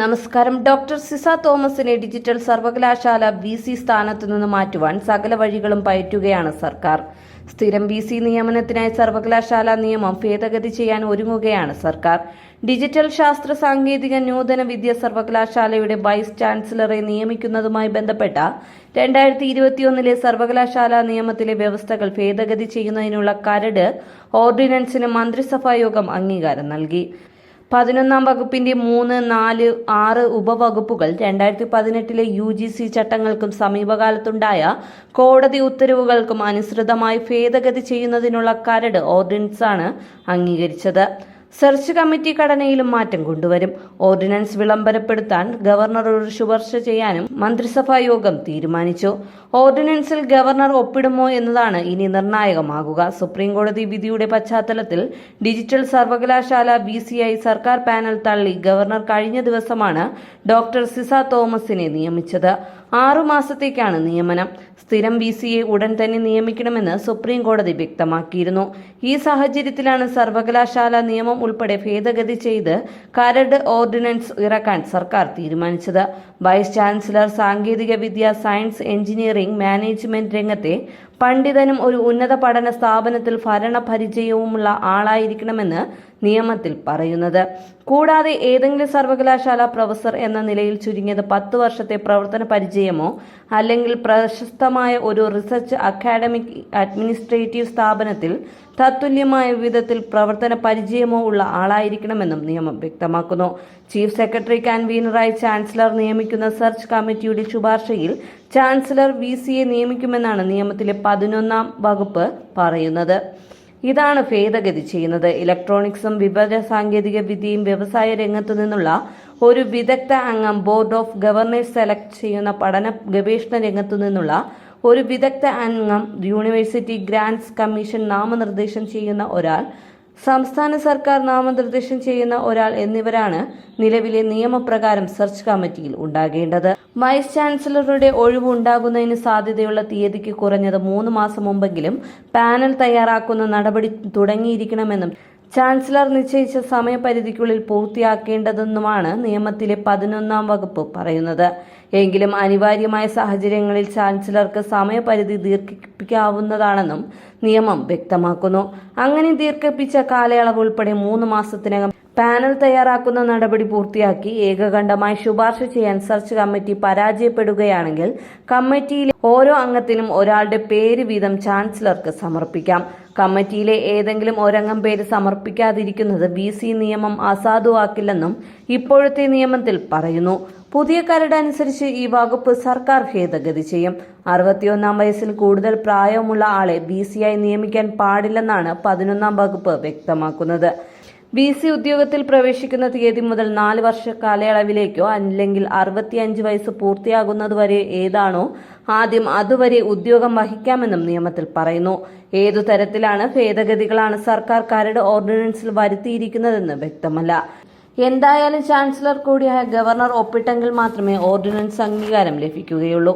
നമസ്കാരം. ഡോക്ടർ സിസ തോമസിനെ ഡിജിറ്റൽ സർവകലാശാല വി സി സ്ഥാനത്തു നിന്ന് മാറ്റുവാൻ സകല വഴികളും പയറ്റുകയാണ് സർക്കാർ. സ്ഥിരം വി സി നിയമനത്തിനായി സർവകലാശാല നിയമം ഭേദഗതി ചെയ്യാൻ ഒരുങ്ങുകയാണ് സർക്കാർ. ഡിജിറ്റൽ ശാസ്ത്ര സാങ്കേതിക നൂതന വിദ്യ സർവകലാശാലയുടെ വൈസ് ചാൻസലറെ നിയമിക്കുന്നതുമായി ബന്ധപ്പെട്ട രണ്ടായിരത്തി ഇരുപത്തിയൊന്നിലെ സർവകലാശാല നിയമത്തിലെ വ്യവസ്ഥകൾ ഭേദഗതി ചെയ്യുന്നതിനുള്ള കരട് ഓർഡിനൻസിന് മന്ത്രിസഭായോഗം അംഗീകാരം നൽകി. പതിനൊന്നാം വകുപ്പിന്റെ മൂന്ന് നാല് ആറ് ഉപവകുപ്പുകൾ രണ്ടായിരത്തി പതിനെട്ടിലെ യു ജി സി ചട്ടങ്ങൾക്കും സമീപകാലത്തുണ്ടായ കോടതി ഉത്തരവുകൾക്കും അനുസൃതമായി ഭേദഗതി ചെയ്യുന്നതിനുള്ള കരട് ഓർഡിനൻസാണ് അംഗീകരിച്ചത്. സെർച്ച് കമ്മിറ്റി ഘടനയിലും മാറ്റം കൊണ്ടുവരും. ഓർഡിനൻസ് വിളംബരപ്പെടുത്താൻ ഗവർണർ ഒരു ശുപാർശ ചെയ്യാനും മന്ത്രിസഭാ യോഗം തീരുമാനിച്ചു. ഓർഡിനൻസിൽ ഗവർണർ ഒപ്പിടുമോ എന്നതാണ് ഇനി നിർണായകമാകുക. സുപ്രീം കോടതി വിധിയുടെ പശ്ചാത്തലത്തിൽ ഡിജിറ്റൽ സർവകലാശാല ബി സർക്കാർ പാനൽ തള്ളി ഗവർണർ കഴിഞ്ഞ ദിവസമാണ് ഡോക്ടർ സിസ തോമസിനെ നിയമിച്ചത്. ആറുമാസത്തേക്കാണ് നിയമനം. സ്ഥിരം ബി സിയെ ഉടൻ തന്നെ നിയമിക്കണമെന്ന് സുപ്രീം കോടതി വ്യക്തമാക്കിയിരുന്നു. ഈ സാഹചര്യത്തിലാണ് സർവകലാശാല നിയമം ഉൾപ്പെടെ ഭേദഗതി ചെയ്ത് കരട് ഓർഡിനൻസ് ഇറക്കാൻ സർക്കാർ തീരുമാനിച്ചത്. വൈസ് ചാൻസലർ സാങ്കേതിക വിദ്യ സയൻസ് എഞ്ചിനീയറിംഗ് മാനേജ്മെന്റ് രംഗത്തെ പണ്ഡിതനും ഒരു ഉന്നത പഠന സ്ഥാപനത്തിൽ ഭരണ പരിചയവുമുള്ള ആളായിരിക്കണമെന്ന് നിയമത്തിൽ പറയുന്നത്. കൂടാതെ ഏതെങ്കിലും സർവകലാശാല പ്രൊഫസർ എന്ന നിലയിൽ ചുരുങ്ങിയത് പത്ത് വർഷത്തെ പ്രവർത്തന പരിചയമോ അല്ലെങ്കിൽ പ്രശസ്തമായ ഒരു റിസർച്ച് അക്കാഡമിക് അഡ്മിനിസ്ട്രേറ്റീവ് സ്ഥാപനത്തിൽ തത്തുല്യമായ വിധത്തിൽ പ്രവർത്തന പരിചയമോ ഉള്ള ആളായിരിക്കണമെന്നും നിയമം വ്യക്തമാക്കുന്നു. ചീഫ് സെക്രട്ടറി കൺവീനറായി ചാൻസലർ നിയമിക്കുന്ന സെർച്ച് കമ്മിറ്റിയുടെ ശുപാർശയിൽ ചാൻസലർ വി സിയെ നിയമിക്കുമെന്നാണ് നിയമത്തിലെ പതിനൊന്നാം വകുപ്പ് പറയുന്നത്. ഇതാണ് ഭേദഗതി ചെയ്യുന്നത്. ഇലക്ട്രോണിക്സും വിവര സാങ്കേതിക വിദ്യയും വ്യവസായ രംഗത്തു നിന്നുള്ള ഒരു വിദഗ്ധ അംഗം ബോർഡ് ഓഫ് ഗവർണേഴ്സ് സെലക്ട് ചെയ്യുന്ന പഠന ഗവേഷണ രംഗത്തു നിന്നുള്ള ഒരു വിദഗ്ധ അംഗം യൂണിവേഴ്സിറ്റി ഗ്രാന്റ്സ് കമ്മീഷൻ നാമനിർദ്ദേശം ചെയ്യുന്ന ഒരാൾ സംസ്ഥാന സർക്കാർ നാമനിർദ്ദേശം ചെയ്യുന്ന ഒരാൾ എന്നിവരാണ് നിലവിലെ നിയമപ്രകാരം സെർച്ച് കമ്മിറ്റിയിൽ ഉണ്ടാകേണ്ടത്. വൈസ് ചാൻസലറുടെ ഒഴിവ് ഉണ്ടാകുന്നതിന് സാധ്യതയുള്ള തീയതിക്ക് കുറഞ്ഞത് മൂന്ന് മാസം മുമ്പെങ്കിലും പാനൽ തയ്യാറാക്കുന്ന നടപടി തുടങ്ങിയിരിക്കണമെന്നും ചാൻസലർ നിശ്ചയിച്ച സമയപരിധിക്കുള്ളിൽ പൂർത്തിയാക്കേണ്ടതെന്നുമാണ് നിയമത്തിലെ പതിനൊന്നാം വകുപ്പ് പറയുന്നത്. എങ്കിലും അനിവാര്യമായ സാഹചര്യങ്ങളിൽ ചാൻസലർക്ക് സമയപരിധി ദീർഘിപ്പിക്കാവുന്നതാണെന്നും നിയമം വ്യക്തമാക്കുന്നു. അങ്ങനെ ദീർഘിപ്പിച്ച കാലയളവ് ഉൾപ്പെടെ മൂന്ന് മാസത്തിനകം പാനൽ തയ്യാറാക്കുന്ന നടപടി പൂർത്തിയാക്കി ഏകകണ്ഠമായി ശുപാർശ ചെയ്യാൻ സെർച്ച് കമ്മിറ്റി പരാജയപ്പെടുകയാണെങ്കിൽ കമ്മിറ്റിയിലെ ഓരോ അംഗത്തിനും ഒരാളുടെ പേര് വീതം ചാൻസലർക്ക് സമർപ്പിക്കാം. കമ്മിറ്റിയിലെ ഏതെങ്കിലും ഒരംഗം പേര് സമർപ്പിക്കാതിരിക്കുന്നത് വി സി നിയമം അസാധുവാക്കില്ലെന്നും ഇപ്പോഴത്തെ നിയമത്തിൽ പറയുന്നു. പുതിയ കരട് അനുസരിച്ച് ഈ വകുപ്പ് സർക്കാർ ഭേദഗതി ചെയ്യും. അറുപത്തിയൊന്നാം വയസ്സിൽ കൂടുതൽ പ്രായമുള്ള ആളെ ബി ആയി നിയമിക്കാൻ പാടില്ലെന്നാണ് പതിനൊന്നാം വകുപ്പ് വ്യക്തമാക്കുന്നത്. ബി സി ഉദ്യോഗത്തിൽ പ്രവേശിക്കുന്ന തീയതി മുതൽ നാല് വർഷ കാലയളവിലേക്കോ അല്ലെങ്കിൽ അറുപത്തിയഞ്ച് വയസ്സ് പൂർത്തിയാകുന്നതുവരെ ഏതാണോ ആദ്യം അതുവരെ ഉദ്യോഗം വഹിക്കാമെന്നും നിയമത്തിൽ പറയുന്നു. ഏതു തരത്തിലാണ് ഭേദഗതികളാണ് സർക്കാർ കരട് ഓർഡിനൻസിൽ വരുത്തിയിരിക്കുന്നതെന്ന് വ്യക്തമല്ല. എന്തായാലും ചാൻസലർ കൂടിയായ ഗവർണർ ഒപ്പിട്ടെങ്കിൽ മാത്രമേ ഓർഡിനൻസ് അംഗീകാരം ലഭിക്കുകയുള്ളൂ.